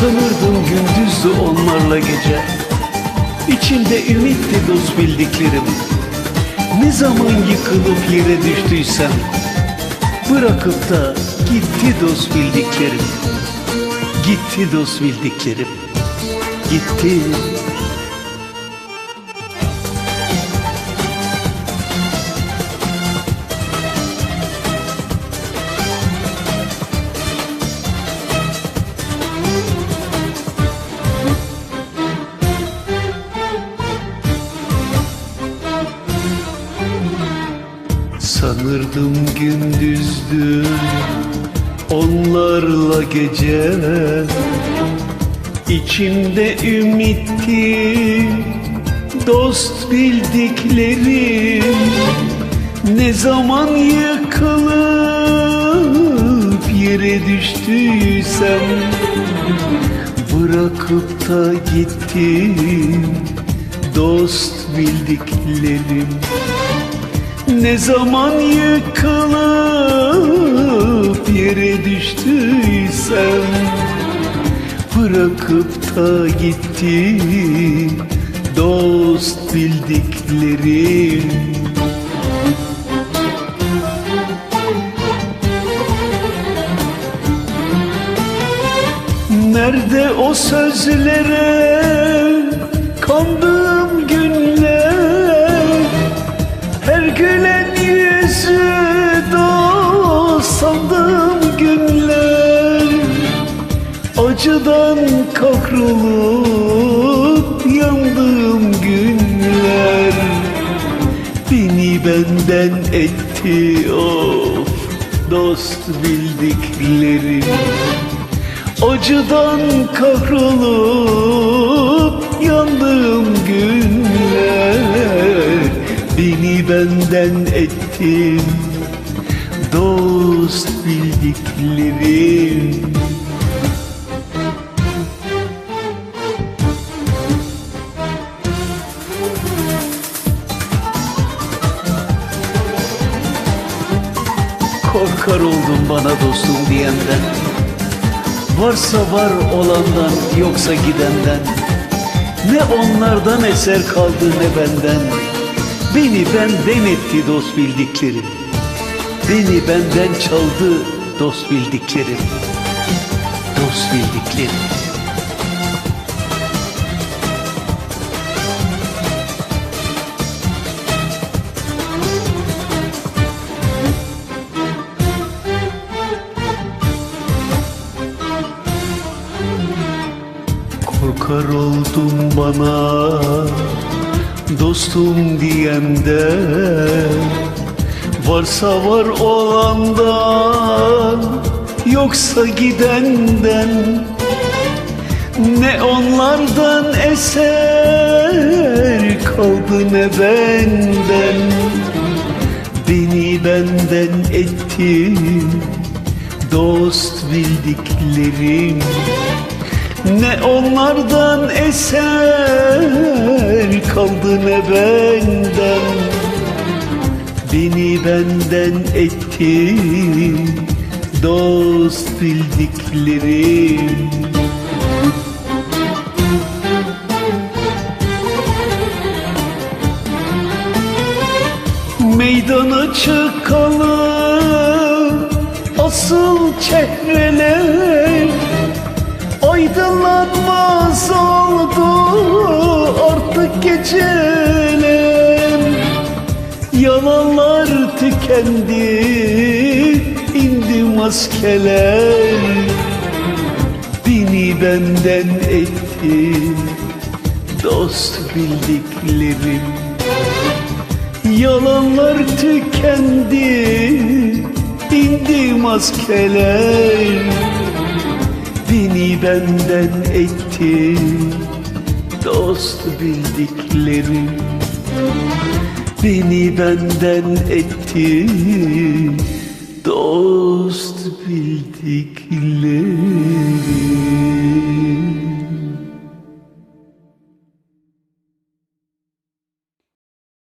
Sanırdım gündüzdü onlarla gece. İçimde ümitti dost bildiklerim. Ne zaman yıkılıp yere düştüysem Bırakıp da gitti dost bildiklerim. Gitti dost bildiklerim. Gitti Sanırdım gündüzdü onlarla gece. İçimde ümitti dost bildiklerim Ne zaman yıkılıp yere düştüysem Bırakıp da gittim dost bildiklerim ne zaman yıkılıp yere düştüysem Bırakıp da gitti dost bildiklerim. Nerede o sözlere kandığım kahrolup yandığım günler Beni benden etti of dost bildiklerim. Acıdan kahrolup yandığım günler Beni benden ettin dost bildiklerim Korkar oldum bana dostum diyenden. Varsa var olandan yoksa gidenden. Ne onlardan eser kaldı ne benden. Beni benden etti dost bildiklerim Beni benden çaldı dost bildiklerim Dost bildiklerim Korkar oldum bana dostum diyende Varsa var olandan yoksa gidenden. Ne onlardan eser kaldı ne benden. Beni benden etti dost bildiklerim ne onlardan eser kaldı ne benden. Beni benden etti dost bildiklerim Meydana çıkalım asıl çehreler Aydınlanmaz oldu artık geceler Yalanlar tükendi indi maskeler. Beni benden etti dost bildiklerim. Yalanlar tükendi indi maskeler Beni benden etti. Dost bildiklerim Beni benden etti. Dost bildiklerim